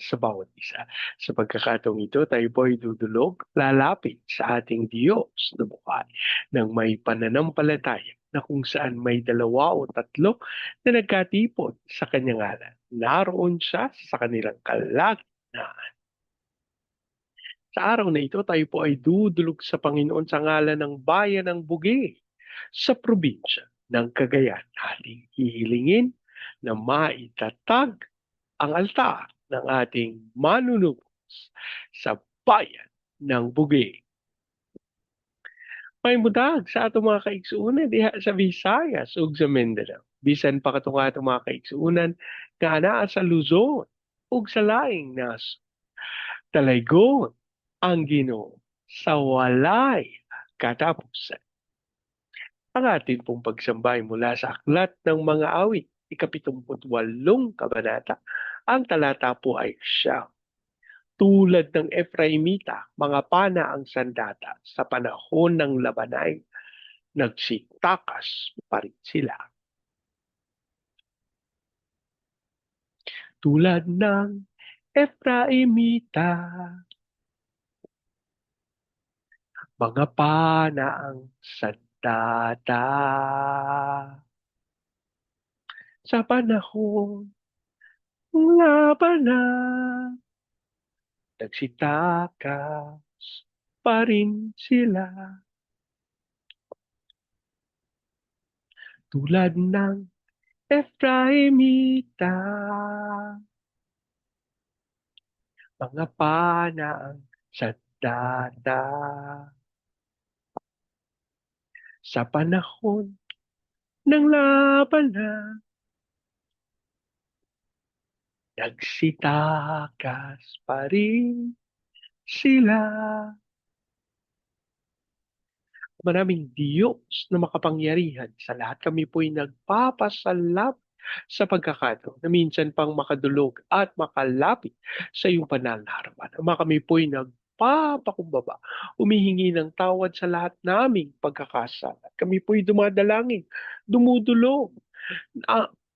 sa bawat isa. Sa pagkakataong ito, tayo po ay dudulog, lalapit sa ating Diyos na buhay ng may pananampalataya na kung saan may dalawa o tatlo na nagkatipon sa kanyang ngalan. Naroon siya sa kanilang kalagitnaan. Sa araw na ito, tayo po ay dudulog sa Panginoon sa ngalan ng bayan ng Bugi sa probinsya ng Cagayan. Ating hihilingin na maitatag ang altar ng ating manunubos sa bayan ng Bugi. May mudag sa atong mga kaigsuunan diha sa Visayas ug sa Mindanao. Bisan pa katong atong mga kaigsuunan nga anaa sa Luzon ug sa laing nas talaygon ang Ginoo sa walay katapusan. Ang atin pong pagsambay mula sa aklat ng mga awit, ikapitumput walong kabanata, ang talata po ay siya. Tulad ng Efraimita, mga pana ang sandata sa panahon ng labanay, nagsitakas pa rin sila. Tulad ng Efraimita, mga pana ang sandata sa panahon labanan. Nagsitakas pa rin sila. Tulad ng Efraimita. Mga pana ang sandata. Sa panahon ng labanan Nagsitakas pa rin sila. Maraming Diyos na makapangyarihan sa lahat kami po'y nagpapasalap sa pagkakataon na minsan pang makadulog at makalapit sa iyong panal na harapan. Ama kami po'y nagpapakumbaba, umihingi ng tawad sa lahat naming pagkakasala. Kami po'y dumadalangin, dumudulog,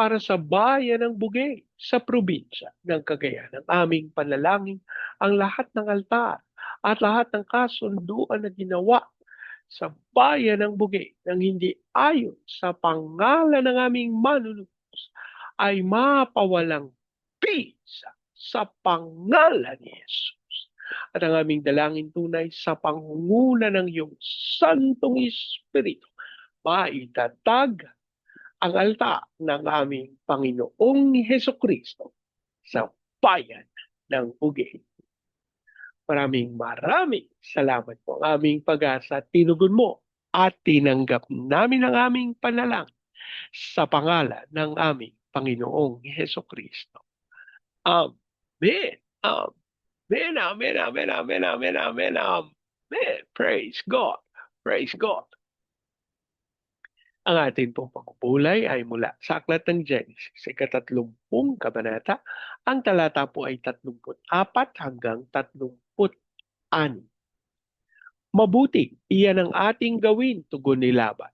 para sa bayan ng Bugay sa probinsya ng Cagayan. Ang aming panalangin ang lahat ng altar at lahat ng kasunduan na ginawa sa bayan ng Bugay nang hindi ayon sa pangalan ng aming manunubos ay mapawalang pisa sa pangalan ni Jesus. At ang aming dalangin tunay sa pangunguna ng iyong Santong Espiritu, maitatag ang alta ng aming Panginoong Heso Kristo sa bayan ng Ugay. Maraming maraming salamat po ang aming pag-asa at tinugon mo at tinanggap namin ang aming panalang sa pangalan ng aming Panginoong Heso Kristo. Amen. Amen. Amen. Amen. Amen. Amen. Amen. Amen. Praise God. Praise God. Ang atin pong pagpupulay ay mula sa Aklat ng Genesis, ikatatlumpung kabanata. Ang talata po ay 34 hanggang 36. Mabuti, iyan ang ating gawin, tugon ni Laban.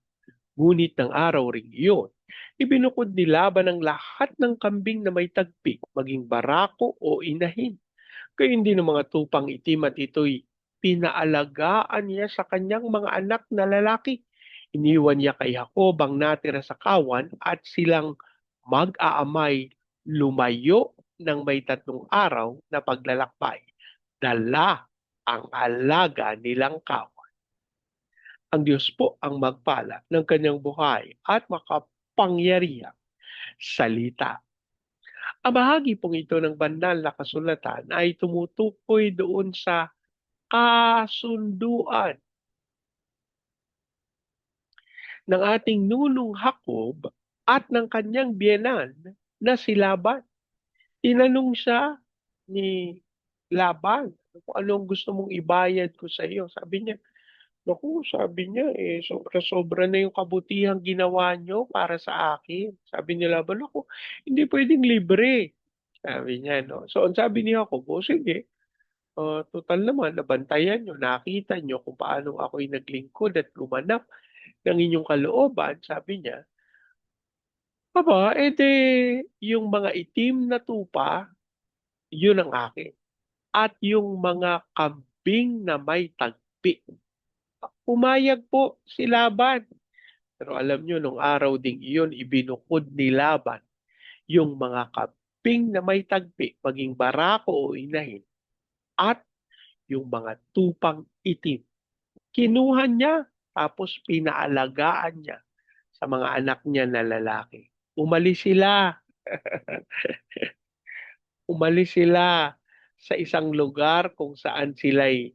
Ngunit ng araw ring iyon, ibinukod ni Laban ang lahat ng kambing na may tagpi, maging barako o inahin. Kaya hindi ng mga tupang itim at ito'y pinaalagaan niya sa kanyang mga anak na lalaki Iniwan niya kay Jacob ang natira sa kawan at silang mag-aamay lumayo ng may tatlong araw na paglalakbay. Dala ang alaga nilang kawan. Ang Diyos po ang magpala ng kanyang buhay at makapangyarihang salita. Ang bahagi pong ito ng banal na kasulatan ay tumutukoy doon sa kasunduan ng ating nunong Jacob at ng kanyang biyenan na si Laban. Tinanong siya ni Laban, anong gusto mong ibayad ko sa iyo. Sabi niya, Naku, sabi niya, eh, sobra-sobra na yung kabutihang ginawa niyo para sa akin. Sabi ni Laban, "Naku, hindi puwedeng libre." Sabi niya 'no. So, ang sabi ni Jacob, "O sige, ah, tutal naman nabantayan niyo, nakita niyo kung paano ako'y naglingkod at gumanap ng inyong kalooban." Sabi niya, "Aba, eh, di yung mga itim na tupa, yun ang akin at yung mga kambing na may tagpi." Pumayag po si Laban. Pero alam niyo nung araw ding iyon ibinukod ni Laban yung mga kambing na may tagpi, maging barako o inahin, at yung mga tupang itim. Kinuha niya tapos pinaalagaan niya sa mga anak niya na lalaki. Umalis sila. Umalis sila sa isang lugar kung saan sila'y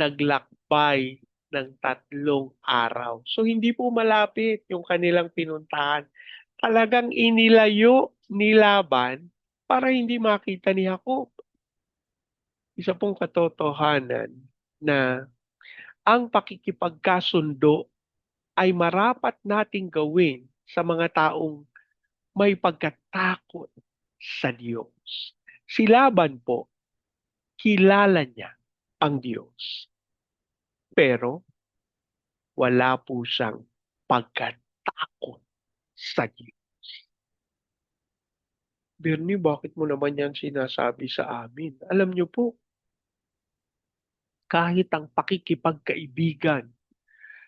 naglakbay ng tatlong araw. So hindi po malapit yung kanilang pinuntahan. Talagang inilayo ni Laban para hindi makita ni Jacob. Isa pong katotohanan na ang pakikipagkasundo ay marapat nating gawin sa mga taong may pagkatakot sa Diyos. Si Laban po, kilala niya ang Diyos. Pero wala po siyang pagkatakot sa Diyos. Bernie, bakit mo naman yan sinasabi sa amin? Alam niyo po, kahit ang pakikipagkaibigan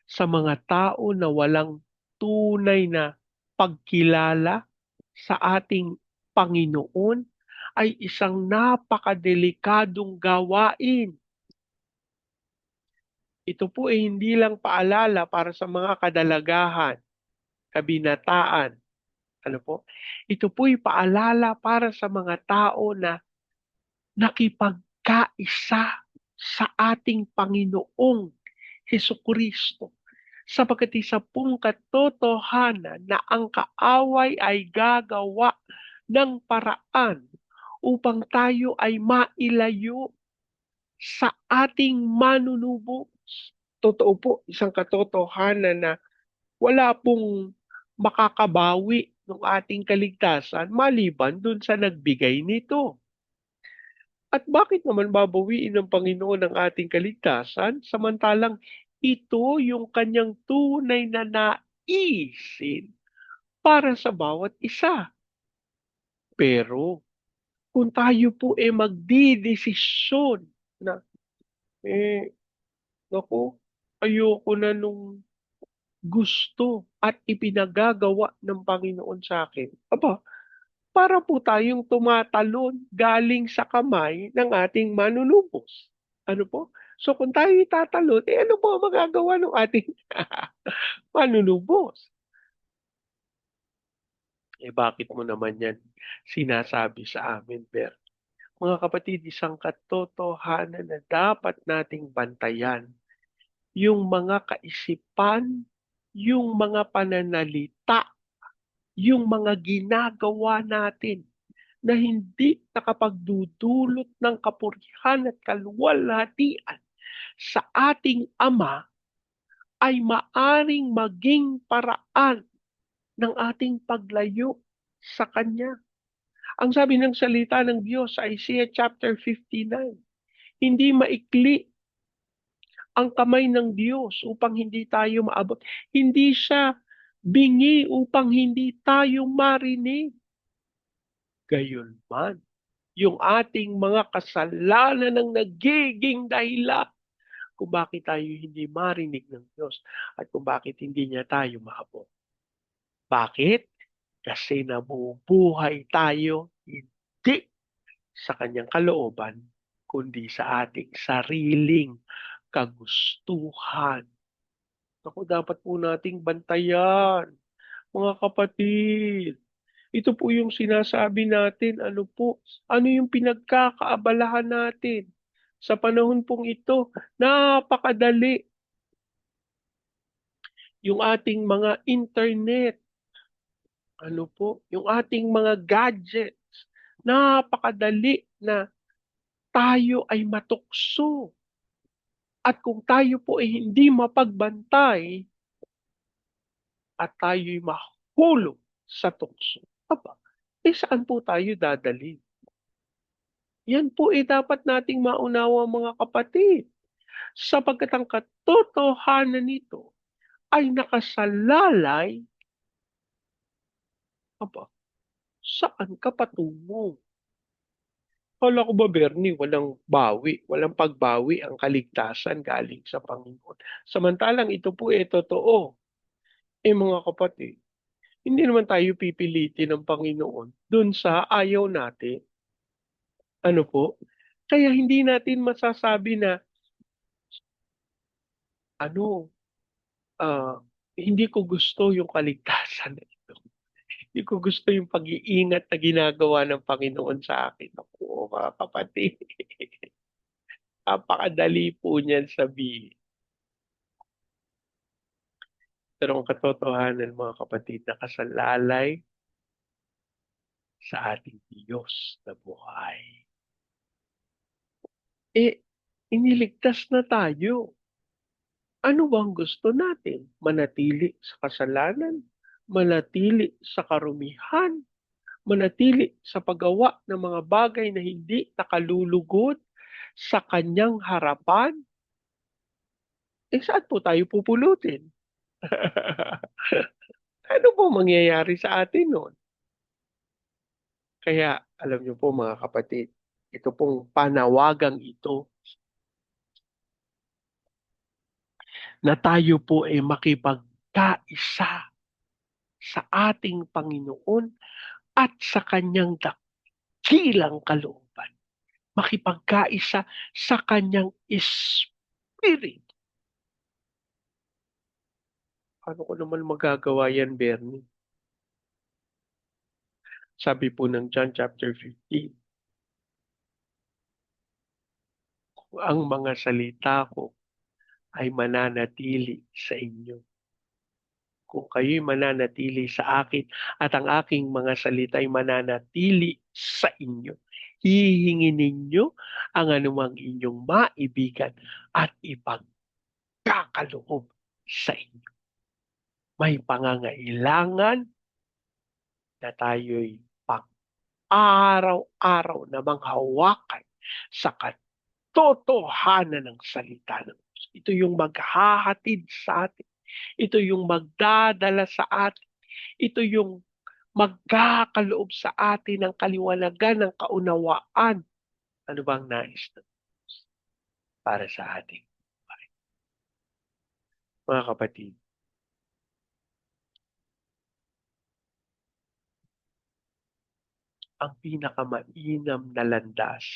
sa mga tao na walang tunay na pagkilala sa ating Panginoon ay isang napakadelikadong gawain. Ito po ay hindi lang paalala para sa mga kadalagahan, kabinataan. Ano po? Ito po ay paalala para sa mga tao na nakipagkaisa sa ating Panginoong Heso Kristo sapagkat isa pong katotohanan na ang kaaway ay gagawa ng paraan upang tayo ay mailayo sa ating manunubos. Totoo po, isang katotohanan na wala pong makakabawi ng ating kaligtasan maliban dun sa nagbigay nito. At bakit naman babawiin ng Panginoon ang ating kaligtasan samantalang ito yung kanyang tunay na naisin para sa bawat isa. Pero kung tayo po ay eh magdidesisyon na eh naku, ayoko na nung gusto at ipinagagawa ng Panginoon sa akin. Aba, para po tayong tumatalon galing sa kamay ng ating manunubos. Ano po? So kung tayo itatalon, eh ano po magagawa ng ating manunubos? Eh bakit mo naman yan sinasabi sa amin, Ber? Mga kapatid, isang katotohanan na dapat nating bantayan yung mga kaisipan, yung mga pananalita, yung mga ginagawa natin na hindi nakapagdudulot ng kapurihan at kaluwalhatian sa ating Ama ay maaring maging paraan ng ating paglayo sa Kanya. Ang sabi ng salita ng Diyos sa Isaiah chapter 59, hindi maikli ang kamay ng Diyos upang hindi tayo maabot. Hindi siya bingi upang hindi tayo marinig. Gayon man, yung ating mga kasalanan ang nagiging dahilan kung bakit tayo hindi marinig ng Diyos at kung bakit hindi niya tayo maabot. Bakit? Kasi nabubuhay tayo hindi sa kanyang kalooban, kundi sa ating sariling kagustuhan. Ako dapat po nating bantayan, mga kapatid. Ito po yung sinasabi natin, ano po, ano yung pinagkakaabalahan natin sa panahon pong ito, napakadali. Yung ating mga internet, ano po, yung ating mga gadgets, napakadali na tayo ay matukso At kung tayo po ay hindi mapagbantay at tayo'y mahulog sa tukso, aba, eh saan po tayo dadalhin? Yan po ay dapat nating maunawa mga kapatid. Sapagkat ang katotohanan nito ay nakasalalay aba, saan ka patungo? Kala ko ba, Bernie, walang bawi, walang pagbawi ang kaligtasan galing sa Panginoon. Samantalang ito po ay totoo. Eh mga kapatid, hindi naman tayo pipilitin ng Panginoon dun sa ayaw natin. Ano po? Kaya hindi natin masasabi na ano, uh, hindi ko gusto yung kaligtasan na ito. Hindi ko gusto yung pag-iingat na ginagawa ng Panginoon sa akin. Ako, mga kapatid. Napakadali po niyan sabihin. Pero ang katotohanan, mga kapatid, nakasalalay sa ating Diyos na buhay. Eh, iniligtas na tayo. Ano bang gusto natin? Manatili sa kasalanan? Manatili sa karumihan? Manatili sa paggawa ng mga bagay na hindi nakalulugod sa kanyang harapan? Eh saan po tayo pupulutin? ano po mangyayari sa atin noon? Kaya alam niyo po mga kapatid, ito pong panawagang ito na tayo po ay makipagkaisa sa ating Panginoon at sa kanyang dakilang kalooban. Makipagkaisa sa kanyang Spirit Paano ko naman magagawa yan, Bernie? Sabi po ng John chapter 15, kung ang mga salita ko ay mananatili sa inyo. Kung kayo'y mananatili sa akin at ang aking mga salita ay mananatili sa inyo, hihingin ninyo ang anumang inyong maibigan at ipagkakaloob sa inyo may pangangailangan na tayo'y pang-araw-araw na manghawakan sa katotohanan ng salita ng Diyos. Ito yung maghahatid sa atin. Ito yung magdadala sa atin. Ito yung magkakaloob sa atin ng kaliwanagan ng kaunawaan. Ano bang nais Diyos para sa ating buhay? Mga kapatid, ang pinakamainam na landas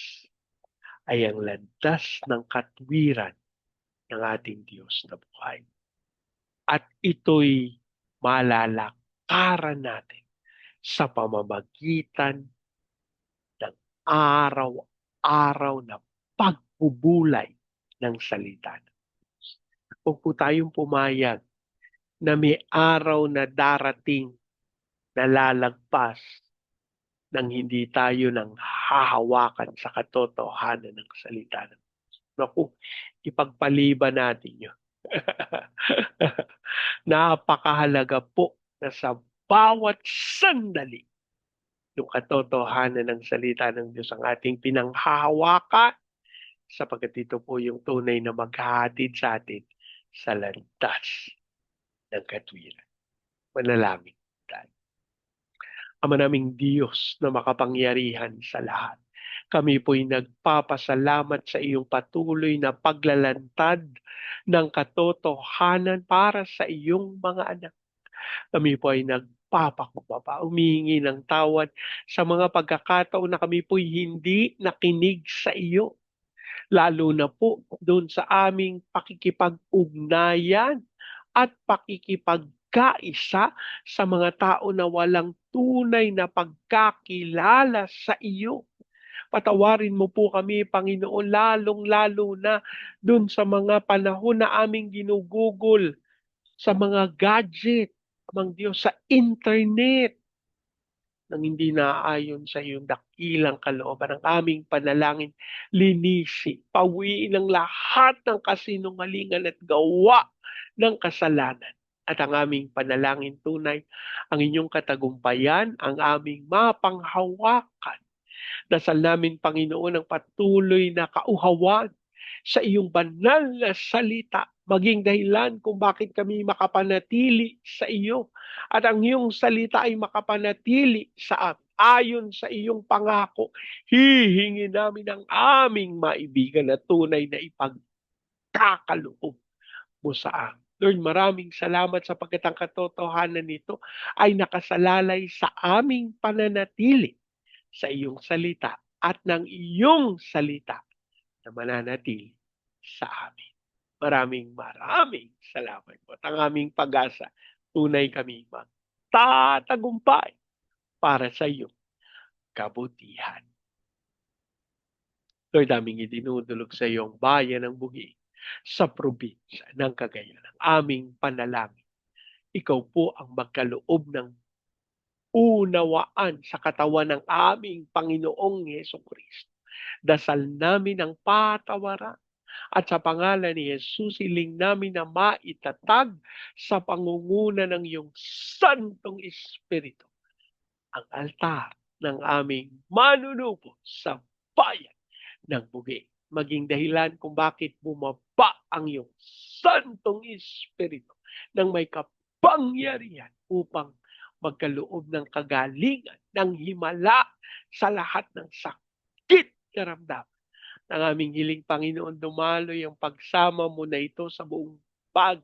ay ang landas ng katwiran ng ating Diyos na buhay. At ito'y malalakaran natin sa pamamagitan ng araw-araw na pagbubulay ng salita. Huwag po tayong pumayag na may araw na darating na lalagpas nang hindi tayo nang hahawakan sa katotohanan ng salita ng. Naku, ipagpaliban natin yun. Napakahalaga po na sa bawat sandali yung katotohanan ng salita ng Diyos ang ating pinanghahawakan sapagkat ito po yung tunay na maghahatid sa atin sa landas ng katwiran. Manalangin tayo. Ama naming Diyos na makapangyarihan sa lahat. Kami po'y nagpapasalamat sa iyong patuloy na paglalantad ng katotohanan para sa iyong mga anak. Kami po ay nagpapakubaba, umihingi ng tawad sa mga pagkakataon na kami po'y hindi nakinig sa iyo. Lalo na po doon sa aming pakikipag-ugnayan at pakikipag pagkaisa sa mga tao na walang tunay na pagkakilala sa iyo. Patawarin mo po kami, Panginoon, lalong-lalo na dun sa mga panahon na aming ginugugol, sa mga gadget, amang Diyos, sa internet. ng hindi naaayon sa iyong dakilang kalooban. Ang aming panalangin, linisi, pawiin ang lahat ng kasinungalingan at gawa ng kasalanan. At ang aming panalangin tunay, ang inyong katagumpayan, ang aming mapanghawakan. Dasal namin, Panginoon, ang patuloy na kauhawan sa iyong banal na salita maging dahilan kung bakit kami makapanatili sa iyo at ang iyong salita ay makapanatili sa amin. Ayon sa iyong pangako, hihingi namin ang aming maibigan na tunay na ipagkakaloob mo sa amin. Lord, maraming salamat sa ang katotohanan nito ay nakasalalay sa aming pananatili sa iyong salita at ng iyong salita na mananatili sa amin. Maraming maraming salamat po. At ang aming pag-asa, tunay kami magtatagumpay para sa iyo kabutihan. Lord, aming idinudulog sa iyong bayan ng bugi sa probinsya ng Cagayan. Ang aming panalangin. Ikaw po ang magkaloob ng unawaan sa katawan ng aming Panginoong Yeso Kristo. Dasal namin ang patawaran at sa pangalan ni Jesus, siling namin na maitatag sa pangunguna ng iyong Santong Espiritu ang altar ng aming manunupo sa bayan ng bugi. Maging dahilan kung bakit bumaba ang iyong Santong Espiritu ng may kapangyarihan upang magkaloob ng kagalingan, ng himala sa lahat ng sakit karamdaman ng aming hiling Panginoon dumaloy ang pagsama mo na ito sa buong bag.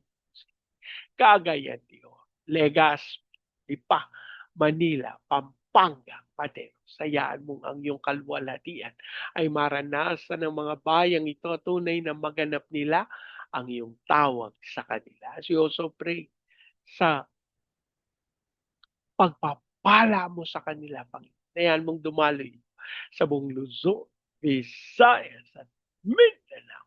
Cagayan, Dio, Legazpi, Lipa, Manila, Pampanga, Patero. Sayaan mong ang iyong kalwalatian ay maranasan ng mga bayang ito tunay na maganap nila ang iyong tawag sa kanila. As you also pray sa pagpapala mo sa kanila, Panginoon. Ayan mong dumaloy sa buong Luzon, Visayas at Mindanao.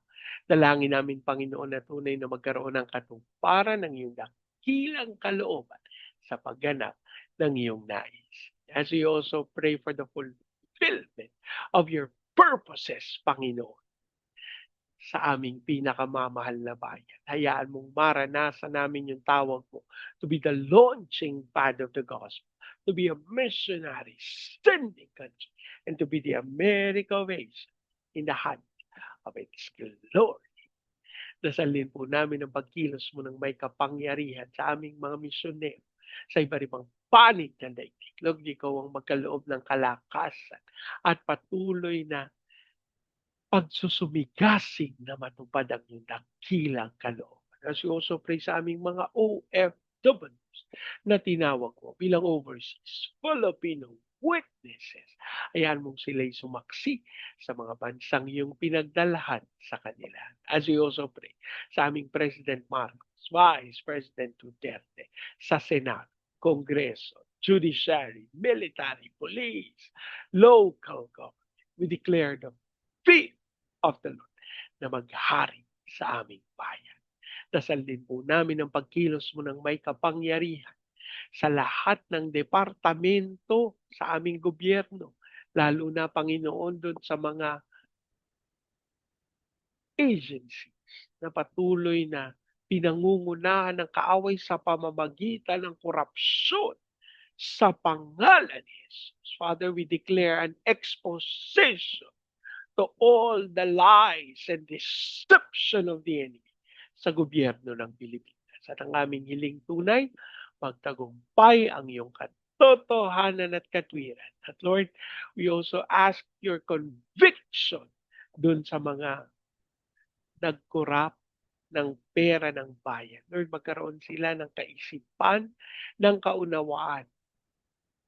Dalangin namin, Panginoon, na tunay na magkaroon ng katuparan ng iyong dakilang kalooban sa pagganap ng iyong nais. As we also pray for the fulfillment of your purposes, Panginoon, sa aming pinakamamahal na bayan. Hayaan mong maranasan namin yung tawag mo to be the launching pad of the gospel, to be a missionary, sending country, and to be the America Asia in the hand of its glory. Dasalin po namin ang pagkilos mo ng may kapangyarihan sa aming mga misyonero sa iba't ibang panig ng daigdig. Lord, ikaw ang magkaloob ng kalakasan at patuloy na pagsusumigasig na matupad ang iyong dakilang kalooban. As we also pray sa aming mga OFWs na tinawag ko bilang overseas Filipino witnesses. Ayan mong sila'y sumaksi sa mga bansang iyong pinagdalahan sa kanila. As we also pray sa aming President Marcos, Vice President Duterte, sa Senado, Kongreso, Judiciary, Military, Police, Local Government. We declare the fear of the Lord na maghari sa aming bayan. Dasal din po namin ang pagkilos mo ng may kapangyarihan sa lahat ng departamento sa aming gobyerno, lalo na Panginoon doon sa mga agencies na patuloy na pinangungunahan ng kaaway sa pamamagitan ng korupsyon sa pangalan ni Jesus. Father, we declare an exposition to all the lies and deception of the enemy sa gobyerno ng Pilipinas. At ang aming hiling tunay, magtagumpay ang iyong katotohanan at katwiran. At Lord, we also ask your conviction dun sa mga nagkurap ng pera ng bayan. Lord, magkaroon sila ng kaisipan, ng kaunawaan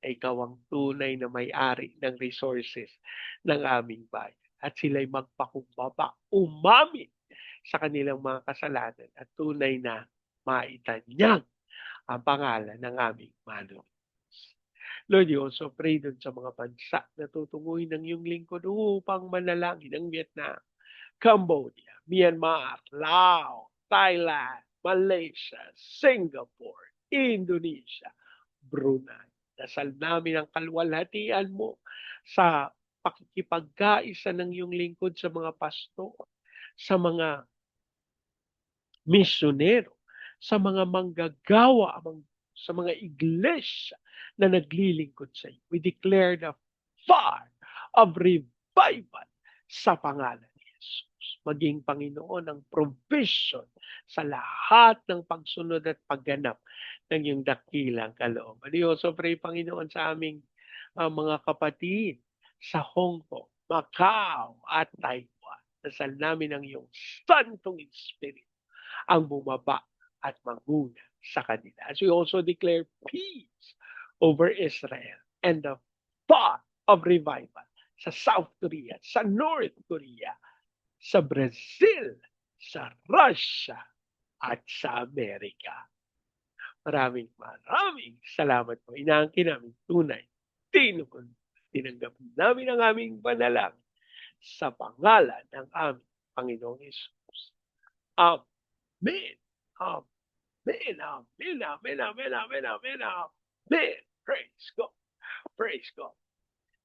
na ikaw ang tunay na may-ari ng resources ng aming bayan. At sila'y magpakumbaba, umami sa kanilang mga kasalanan at tunay na maitanyag ang pangalan ng aming Manong. Lord, you also pray dun sa mga bansa na tutunguhin ng iyong lingkod upang manalangin ng Vietnam, Cambodia, Myanmar, Laos, Thailand, Malaysia, Singapore, Indonesia, Brunei, Dasal namin ang kaluwalhatian mo sa pakikipagkaisa ng iyong lingkod sa mga pastor, sa mga misyonero, sa mga manggagawa, sa mga iglesia na naglilingkod sa iyo. We declare the fire of revival sa pangalan ni Jesus. Maging Panginoon ang provision sa lahat ng pagsunod at pagganap ng iyong dakilang kalooban. We also pray, Panginoon, sa aming ah, mga kapatid sa Hong Kong, Macau at Taiwan. Dasal namin ang iyong Santong Espiritu ang bumaba at manguna sa kanila. As we also declare peace over Israel and the thought of revival sa South Korea, sa North Korea, sa Brazil, sa Russia, at sa Amerika. Maraming maraming salamat po. Inaangkin namin tunay. Tinukon. Tinanggap namin ang aming panalangin sa pangalan ng aming Panginoong Yesus. Amen. Amen. Amen. Amen. Amen. Amen. Amen. Amen. Praise God. Praise God.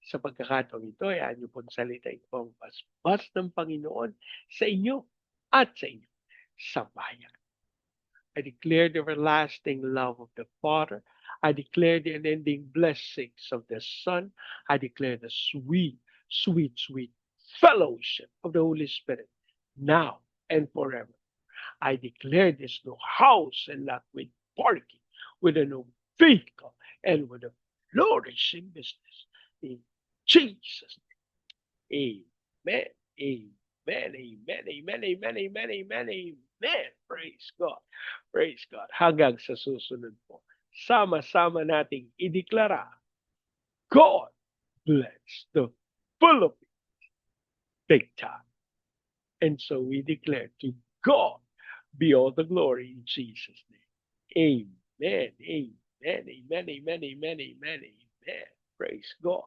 Sa pagkakataong ito, ay anyo pong salita itong paspas ng Panginoon sa inyo at sa inyo sa bayan. I declare the everlasting love of the Father. I declare the unending blessings of the Son. I declare the sweet, sweet, sweet fellowship of the Holy Spirit now and forever. I declare this new house and lot with parking, with a new vehicle, and with a flourishing business. In Jesus' name. Amen. Amen. Amen. Amen. Amen. Amen. Amen. Amen. Praise God. Praise God. Hanggang sa susunod po. Sama-sama nating ideklara, God bless the Philippines big time. And so we declare to God be all the glory in Jesus' name. Amen. Amen. Amen. Amen. Amen. Amen. Amen. Praise God.